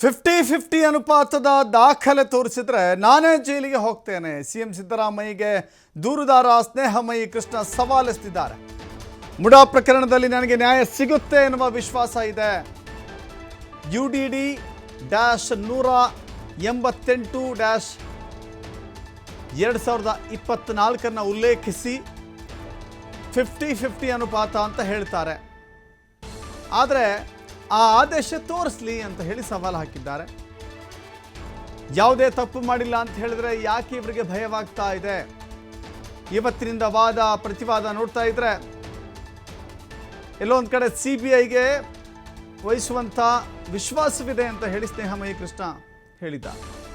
Fifty fifty ಅನುಪಾತದ ದಾಖಲೆ ತೋರಿಸಿದ್ರೆ ನಾನೇ ಜೈಲಿಗೆ ಹೋಗ್ತೇನೆ. ಸಿಎಂ ಸಿದ್ದರಾಮಯ್ಯಗೆ ದೂರುದಾರ ಸ್ನೇಹಮಯಿ ಕೃಷ್ಣ ಸವಾಲಿಸ್ತಿದ್ದಾರೆ ಮುಡಾ ಪ್ರಕರಣದಲ್ಲಿ ನನಗೆ ನ್ಯಾಯ ಸಿಗುತ್ತೆ ಎನ್ನುವ ವಿಶ್ವಾಸ ಇದೆ. ಯು ಡಿ ಡಿ ಡ್ಯಾಶ್ ನೂರ ಎಂಬತ್ತೆಂಟು ಡ್ಯಾಶ್ ಎರಡು ಸಾವಿರದ ಇಪ್ಪತ್ತ್ನಾಲ್ಕನ್ನು ಉಲ್ಲೇಖಿಸಿ ಫಿಫ್ಟಿ ಫಿಫ್ಟಿ ಅನುಪಾತ ಅಂತ ಹೇಳ್ತಾರೆ. ಆದರೆ ಆ ಆದೇಶ ತೋರಿಸ್ಲಿ ಅಂತ ಹೇಳಿ ಸವಾಲು ಹಾಕಿದ್ದಾರೆ. ಯಾವುದೇ ತಪ್ಪು ಮಾಡಿಲ್ಲ ಅಂತ ಹೇಳಿದ್ರೆ ಯಾಕೆ ಇವರಿಗೆ ಭಯವಾಗ್ತಾ ಇದೆ? ಇವತ್ತಿನಿಂದ ವಾದ, ಪ್ರತಿವಾದ ನೋಡ್ತಾ ಇದ್ರೆ ಎಲ್ಲೋ ಒಂದು ಕಡೆ ಸಿ ಬಿ ಐಗೆ ವಹಿಸುವಂಥ ವಿಶ್ವಾಸವಿದೆ ಅಂತ ಹೇಳಿ ಸ್ನೇಹಮಯಿ ಕೃಷ್ಣ ಹೇಳಿದ್ದಾರೆ.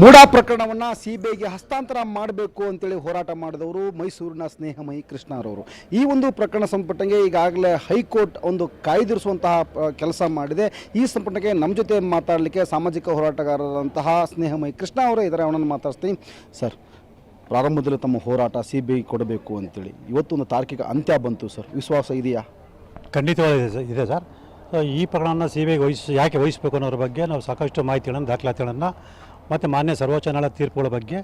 ಮೂಡಾ ಪ್ರಕರಣವನ್ನ ಸಿಬಿಐಗೆ ಹಸ್ತಾಂತರ ಮಾಡಬೇಕು ಅಂತೇಳಿ ಹೋರಾಟ ಮಾಡಿದವರು ಮೈಸೂರಿನ ಸ್ನೇಹಮಯಿ ಕೃಷ್ಣರವರು. ಈ ಒಂದು ಪ್ರಕರಣ ಸಂಪಟ್ಟಂಗೆ ಈಗಾಗಲೇ ಹೈಕೋರ್ಟ್ ಒಂದು ಕಾಯ್ದಿರಿಸುವಂತಹ ಕೆಲಸ ಮಾಡಿದೆ. ಈ ಸಂಪುಟಕ್ಕೆ ನಮ್ಮ ಜೊತೆ ಮಾತಾಡಲಿಕ್ಕೆ ಸಾಮಾಜಿಕ ಹೋರಾಟಗಾರರಂತಹ ಸ್ನೇಹಮಯಿ ಕೃಷ್ಣ ಅವರೇ ಇದರ. ಅವನನ್ನು ಮಾತಾಡ್ತೀನಿ ಸರ್, ಪ್ರಾರಂಭದಲ್ಲಿ ತಮ್ಮ ಹೋರಾಟ ಸಿ ಬಿ ಕೊಡಬೇಕು ಅಂತೇಳಿ. ಇವತ್ತು ಒಂದು ತಾರ್ಕಿಕ ಅಂತ್ಯ ಬಂತು ಸರ್. ವಿಶ್ವಾಸ ಇದೆಯಾ? ಖಂಡಿತವಾಗಿದೆ ಸರ್, ಇದೆ ಸರ್. ಈ ಪ್ರಕರಣನ ಸಿ ಬಿ ಐಗೆ ವಹಿಸಿ, ಯಾಕೆ ವಹಿಸಬೇಕು ಅನ್ನೋದ್ರ ಬಗ್ಗೆ ನಾವು ಸಾಕಷ್ಟು ಮಾಹಿತಿಗಳನ್ನು, ದಾಖಲಾತಿಗಳನ್ನು ಮತ್ತು ಮಾನ್ಯ ಸರ್ವೋಚ್ಚ ನ್ಯಾಯಾಲಯ ತೀರ್ಪುಗಳ ಬಗ್ಗೆ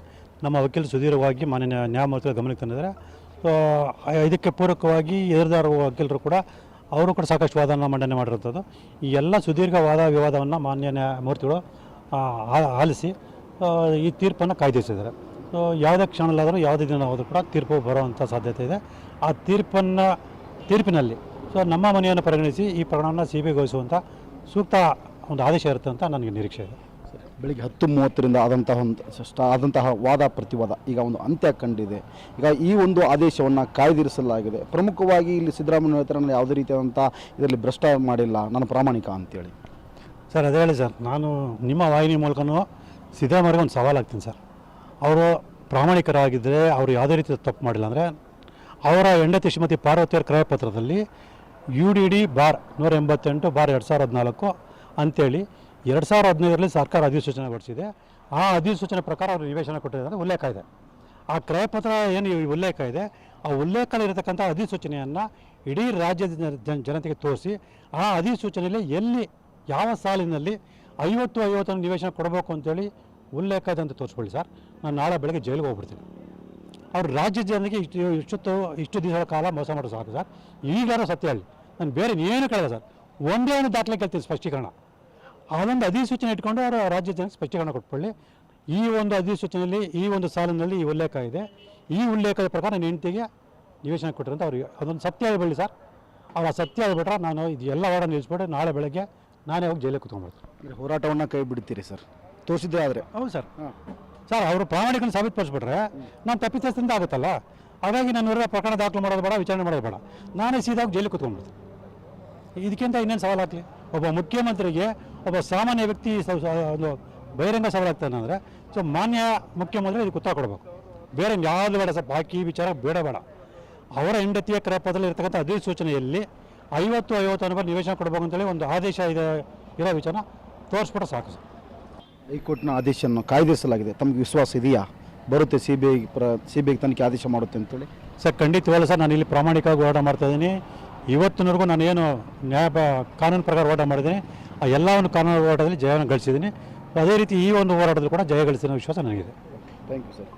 ನಮ್ಮ ವಕೀಲರು ಸುದೀರ್ಘವಾಗಿ ಮಾನ್ಯ ನ್ಯಾಯ- ನ್ಯಾಯಮೂರ್ತಿಗಳ ಗಮನಕ್ಕೆ ತಂದಿದ್ದಾರೆ. ಸೊ ಇದಕ್ಕೆ ಪೂರಕವಾಗಿ ಎದುರುದಾರ ವಕೀಲರು ಕೂಡ ಅವರು ಕೂಡ ಸಾಕಷ್ಟು ವಾದವನ್ನು ಮಂಡನೆ ಮಾಡಿರುವಂಥದ್ದು. ಈ ಎಲ್ಲ ಸುದೀರ್ಘ ವಾದ ವಿವಾದವನ್ನು ಮಾನ್ಯ ನ್ಯಾಯಮೂರ್ತಿಗಳು ಆಲಿಸಿ ಈ ತೀರ್ಪನ್ನು ಕಾಯ್ದಿರಿಸಿದ್ದಾರೆ. ಸೊ ಯಾವುದೇ ಕ್ಷಣದಲ್ಲಾದರೂ ಯಾವುದೇ ದಿನ ಹೋದರೂ ಕೂಡ ತೀರ್ಪು ಬರುವಂಥ ಸಾಧ್ಯತೆ ಇದೆ. ಆ ತೀರ್ಪನ್ನು, ತೀರ್ಪಿನಲ್ಲಿ ಸೊ ನಮ್ಮ ಮನೆಯನ್ನು ಪರಿಗಣಿಸಿ ಈ ಪ್ರಕರಣವನ್ನು ಸಿ ಬಿ ವಹಿಸುವಂಥ ಸೂಕ್ತ ಒಂದು ಆದೇಶ ಇರುತ್ತೆ ಅಂತ ನನಗೆ ನಿರೀಕ್ಷೆ ಇದೆ. ಬೆಳಿಗ್ಗೆ ಹತ್ತು ಮೂವತ್ತರಿಂದ ಆದಂತಹ ಒಂದು ಸ್ಟ- ಆದಂತಹ ವಾದ ಪ್ರತಿವಾದ ಈಗ ಒಂದು ಅಂತ್ಯ ಕಂಡಿದೆ. ಈಗ ಈ ಒಂದು ಆದೇಶವನ್ನು ಕಾಯ್ದಿರಿಸಲಾಗಿದೆ. ಪ್ರಮುಖವಾಗಿ ಇಲ್ಲಿ ಸಿದ್ದರಾಮಯ್ಯ ಹೇಳ್ತಾರೆ ಯಾವುದೇ ರೀತಿಯಾದಂಥ ಇದರಲ್ಲಿ ಭ್ರಷ್ಟ ಮಾಡಿಲ್ಲ ನಾನು ಪ್ರಾಮಾಣಿಕ ಅಂತೇಳಿ. ಸರ್, ಅದೇ ಹೇಳಿ ಸರ್, ನಾನು ನಿಮ್ಮ ವಾಹಿನಿ ಮೂಲಕನೂ ಸಿದ್ದರಾಮಯ್ಯಗೆ ಒಂದು ಸವಾಲಾಗ್ತೀನಿ ಸರ್. ಅವರು ಪ್ರಾಮಾಣಿಕರಾಗಿದ್ದರೆ ಅವರು ಯಾವುದೇ ರೀತಿ ತಪ್ಪು ಮಾಡಿಲ್ಲ ಅಂದರೆ ಅವರ ಹೆಂಡತಿ ಶ್ರೀಮತಿ ಪಾರ್ವತಿಯವರ ಕ್ರಯಪತ್ರದಲ್ಲಿ ಯು ಡಿ ಡಿ ಬಾರ್ ನೂರ ಎಂಬತ್ತೆಂಟು ಬಾರ್ ಎರಡು ಸಾವಿರದ ಹದಿನಾಲ್ಕು ಅಂತೇಳಿ ಎರಡು ಸಾವಿರದ ಹದಿನೈದರಲ್ಲಿ ಸರ್ಕಾರ ಅಧಿಸೂಚನೆ ಹೊರಡಿಸಿದೆ. ಆ ಅಧಿಸೂಚನೆ ಪ್ರಕಾರ ಅವರು ನಿವೇಶನ ಕೊಟ್ಟಿದ್ದಾರೆ. ಉಲ್ಲೇಖ ಇದೆ. ಆ ಕ್ರಯಪತ್ರ ಏನು ಉಲ್ಲೇಖ ಇದೆ? ಆ ಉಲ್ಲೇಖದಲ್ಲಿರತಕ್ಕಂಥ ಅಧಿಸೂಚನೆಯನ್ನು ಇಡೀ ರಾಜ್ಯದ ಜನ- ಜನ- ಜನತೆಗೆ ತೋರಿಸಿ, ಆ ಅಧಿಸೂಚನೆಯಲ್ಲಿ ಎಲ್ಲಿ, ಯಾವ ಸಾಲಿನಲ್ಲಿ ಐವತ್ತು, ಐವತ್ತನ್ನು ನಿವೇಶನ ಕೊಡಬೇಕು ಅಂತೇಳಿ ಉಲ್ಲೇಖ ಇದೆ ಅಂತ ತೋರಿಸ್ಕೊಳ್ಳಿ ಸರ್. ನಾನು ನಾಳೆ ಬೆಳಗ್ಗೆ ಜೈಲಿಗೆ ಹೋಗ್ಬಿಡ್ತೀನಿ. ಅವ್ರು ರಾಜ್ಯ ಜನರಿಗೆ ಇಷ್ಟು ಇಷ್ಟು ಇಷ್ಟು ದಿವಸಗಳ ಕಾಲ ಮೋಸ ಮಾಡೋದು ಸಾಕು ಸರ್. ಈಗಾರು ಸತ್ಯ ಹೇಳಿ. ನಾನು ಬೇರೆ ಏನು ಕೇಳಿದೆ ಸರ್. ಒಂದೇ ಒಂದು ದಾಖಲೆ ಕೇಳ್ತೀನಿ ಸ್ಪಷ್ಟೀಕರಣ. ಅದೊಂದು ಅಧಿಸೂಚನೆ ಇಟ್ಕೊಂಡು ಅವರು ರಾಜ್ಯ ಜನ ಸ್ಪಷ್ಟೀಕರಣ ಕೊಟ್ಕೊಳ್ಳಿ. ಈ ಒಂದು ಅಧಿಸೂಚನೆಯಲ್ಲಿ ಈ ಒಂದು ಸಾಲಿನಲ್ಲಿ ಈ ಉಲ್ಲೇಖ ಇದೆ. ಈ ಉಲ್ಲೇಖದ ಪ್ರಕಾರ ನನ್ನ ಹೆಂಡತಿಗೆ ನಿವೇಶನ ಕೊಟ್ಟಿರಂತ ಅವ್ರಿಗೆ ಅದೊಂದು ಸತ್ಯ ಹೇಳಿ ಸರ್. ಅವ್ರು ಆ ಸತ್ಯ ಹೇಳ್ಬಿಟ್ರೆ ನಾನು ಇದು ಎಲ್ಲ ವಾರ ನಿಲ್ಲಿಸ್ಬಿಟ್ಟು ನಾಳೆ ಬೆಳಗ್ಗೆ ನಾನೇ ಹೋಗಿ ಜೈಲಿಗೆ ಕುತ್ಕೊಂಡ್ಬಿಡ್ತೀನಿ. ಅಂದರೆ ಹೋರಾಟವನ್ನು ಕೈ ಬಿಡ್ತೀರಿ ಸರ್. ತೋರಿಸಿದ್ರೆ ಆದರೆ. ಹೌದು ಸರ್. ಸರ್ ಅವರು ಪ್ರಾಮಾಣಿಕನ ಸಾಬೀತುಪಡಿಸ್ಬಿಟ್ರೆ ನಾನು ತಪ್ಪಿತಸ್ಥದಿಂದ ಆಗುತ್ತಲ್ಲ? ಹಾಗಾಗಿ ನಾನು ವಿರುದ್ಧ ಪ್ರಕರಣ ದಾಖಲು ಮಾಡೋದು ಬೇಡ ವಿಚಾರಣೆ ಮಾಡೋದು ಬೇಡ. ನಾನೇ ಸೀದಾ ಜೈಲಿಗೆ ಕುತ್ಕೊಂಡ್ಬಿಡ್ತೀನಿ. ಇದಕ್ಕಿಂತ ಇನ್ನೇನು ಸವಾಲು ಹಾಕಲಿ ಒಬ್ಬ ಮುಖ್ಯಮಂತ್ರಿಗೆ ಒಬ್ಬ ಸಾಮಾನ್ಯ ವ್ಯಕ್ತಿ ಒಂದು ಬಹಿರಂಗ ಸವಾಲಾಗ್ತಾನೆ ಅಂದರೆ ಸೊ ಮಾನ್ಯ ಮುಖ್ಯಮಂತ್ರಿ ಇದಕ್ಕೆ ಉತ್ತರ ಕೊಡಬೇಕು. ಬೇರೆ ಯಾವುದು ಬೇಡ ಸರ್ ಬಾಕಿ ವಿಚಾರ ಬೇಡ ಬೇಡ. ಅವರ ಹೆಂಡತಿಯ ಕ್ರಪದಲ್ಲಿ ಇರ್ತಕ್ಕಂಥ ಅಧಿಸೂಚನೆಯಲ್ಲಿ ಐವತ್ತು ಐವತ್ತು ಅನುಭವ ನಿವೇಶನ ಕೊಡಬೇಕು ಅಂತೇಳಿ ಒಂದು ಆದೇಶ ಇದೆ ಇರೋ ವಿಚಾರ ತೋರಿಸ್ಬಿಟ್ರೆ ಸಾಕು ಸರ್. ಹೈಕೋರ್ಟ್ನ ಆದೇಶವನ್ನು ಕಾಯ್ದಿರಿಸಲಾಗಿದೆ. ತಮಗೆ ವಿಶ್ವಾಸ ಇದೆಯಾ? ಬರುತ್ತೆ ಸಿ ಬಿ ಐ ಪ್ರ ಸಿ ಬಿ ಐಗೆ ತನಿಖೆ ಆದೇಶ ಮಾಡುತ್ತೆ ಅಂತೇಳಿ ಸರ್ ಖಂಡಿತವಲ್ಲ ಸರ್ ನಾನು ಇಲ್ಲಿ ಪ್ರಾಮಾಣಿಕವಾಗಿ ಹೋರಾಟ ಮಾಡ್ತಾ ಇದ್ದೀನಿ. ಇವತ್ತಿನವರೆಗೂ ನಾನು ಏನು ನ್ಯಾಯ ಕಾನೂನು ಪ್ರಕಾರ ಹೋರಾಟ ಮಾಡಿದ್ದೀನಿ. ಆ ಎಲ್ಲ ಒಂದು ಕಾನೂನು ಹೋರಾಟದಲ್ಲಿ ಜಯವನ್ನು ಗಳಿಸಿದ್ದೀನಿ. ಅದೇ ರೀತಿ ಈ ಒಂದು ಹೋರಾಟದಲ್ಲಿ ಕೂಡ ಜಯ ಗಳಿಸಿದ ವಿಶ್ವಾಸ ನನಗಿದೆ. ಥ್ಯಾಂಕ್ ಯು ಸರ್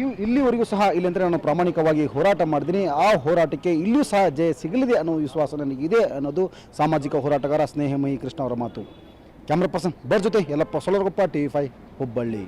ಇವು ಇಲ್ಲಿವರೆಗೂ ಸಹ ಇಲ್ಲಂದರೆ ನಾನು ಪ್ರಾಮಾಣಿಕವಾಗಿ ಹೋರಾಟ ಮಾಡಿದ್ದೀನಿ. ಆ ಹೋರಾಟಕ್ಕೆ ಇಲ್ಲೂ ಸಹ ಜಯ ಸಿಗಲಿದೆ ಅನ್ನೋ ವಿಶ್ವಾಸ ನನಗಿದೆ ಅನ್ನೋದು ಸಾಮಾಜಿಕ ಹೋರಾಟಗಾರ ಸ್ನೇಹಮಯಿ ಕೃಷ್ಣ ಅವರ ಮಾತು. ಕ್ಯಾಮ್ರಾ ಪರ್ಸನ್ ಬರ್ ಜೊತೆ ಎಲ್ಲಪ್ಪ ಸೊಲರಗೊಪ್ಪ ಟಿ ಫೈ ಹುಬ್ಬಳ್ಳಿ